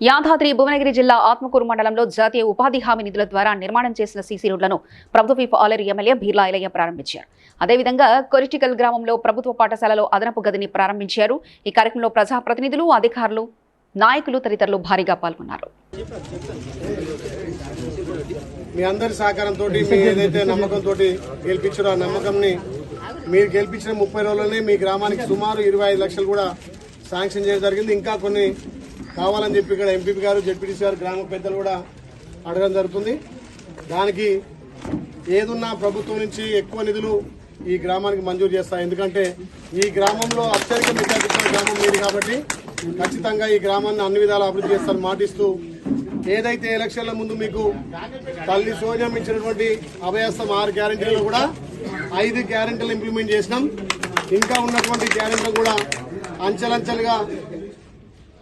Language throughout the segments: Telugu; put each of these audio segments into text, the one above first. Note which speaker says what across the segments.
Speaker 1: యాదాద్రి భువనగిరి జిల్లా ఆత్మకూరు మండలంలో జాతీయ ఉపాధి హామీ నిధుల ద్వారా నిర్మాణం చేసిన సీసీ రోడ్లను ప్రభుత్వ విప్ ఎమ్మెల్యే భీర్లా ఐలయ్య ప్రారంభించారు. అదేవిధంగా కొరిటికల్ గ్రామంలో ప్రభుత్వ పాఠశాలలో అదనపు గదిని ప్రారంభించారు. ఈ కార్యక్రమంలో ప్రజాప్రతినిధులు అధికారులు నాయకులు తదితరులు భారీగా పాల్గొన్నారు.
Speaker 2: మీ అందరి సహకారంతో మీ ఏదైతే నమ్మకంతో గెలిపించారో ఆ నమ్మకంని మీరు గెలిపించిన ముప్పై రోజుల్లోనే మీ గ్రామానికి సుమారు ఇరవై ఐదు లక్షలు కూడా శాంక్షన్ చేయడం జరిగింది. ఇంకా కొన్ని కావాలని చెప్పి ఇక్కడ ఎంపీ గారు జడ్పీటీసీ గారు గ్రామ పెద్దలు కూడా అడగడం జరుగుతుంది. దానికి ఏదున్నా ప్రభుత్వం నుంచి ఎక్కువ నిధులు ఈ గ్రామానికి మంజూరు చేస్తాయి ఎందుకంటే ఈ గ్రామంలో అత్యధిక మెజార్టీ గ్రామం మీది కాబట్టి ఖచ్చితంగా ఈ గ్రామాన్ని అన్ని విధాలు అభివృద్ధి చేస్తారని మాటిస్తూ ఏదైతే ఎలక్షన్ల ముందు మీకు తల్లి సోనియం ఇచ్చినటువంటి అభయస్థం ఆరు గ్యారెంటీలు కూడా ఐదు గ్యారంటీలు ఇంప్లిమెంట్ చేసినాం. ఇంకా ఉన్నటువంటి గ్యారెంటీలు కూడా అంచెలంచెలుగా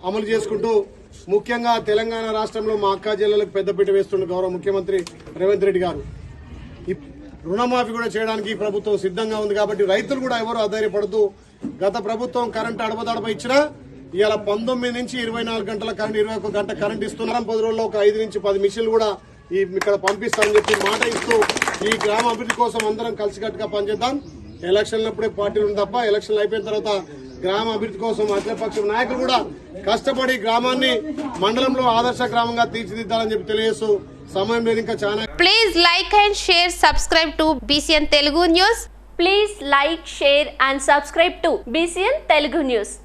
Speaker 2: అమలు చేసుకుంటూ ముఖ్యంగా తెలంగాణ రాష్ట్రంలో మా అక్కా జిల్లాలకు పెద్దపీట వేస్తున్న గౌరవ ముఖ్యమంత్రి రేవంత్ రెడ్డి గారు. రుణమాఫీ కూడా చేయడానికి ప్రభుత్వం సిద్ధంగా ఉంది కాబట్టి రైతులు కూడా ఎవరు అధైర్యపడుతూ గత ప్రభుత్వం కరెంట్ అడపదడప ఇచ్చినా ఇవాళ పంతొమ్మిది నుంచి ఇరవై నాలుగు గంటల కరెంట్ ఇరవై ఒక గంట కరెంట్ ఇస్తున్నారు పది రోజుల్లో ఒక ఐదు నుంచి పది మిషన్లు కూడా ఈ ఇక్కడ పంపిస్తామని చెప్పి మాట ఇస్తూ ఈ గ్రామ అభివృద్ధి కోసం అందరం కలిసికట్టుగా పనిచేద్దాం. ఎలక్షన్లప్పుడే పార్టీలు తప్ప ఎలక్షన్లు అయిపోయిన తర్వాత గ్రామ అభివృద్ధి కోసం అఖిలపక్ష నాయకులు కూడా కష్టపడి గ్రామాన్ని మండలంలో ఆదర్శ గ్రామంగా తీర్చిదిద్దాలని చెప్పి తెలియజేస్తూ సమయం లేదు ఇంకా చాలా
Speaker 3: please like and share subscribe to BCN Telugu news
Speaker 4: please like share and subscribe to BCN Telugu news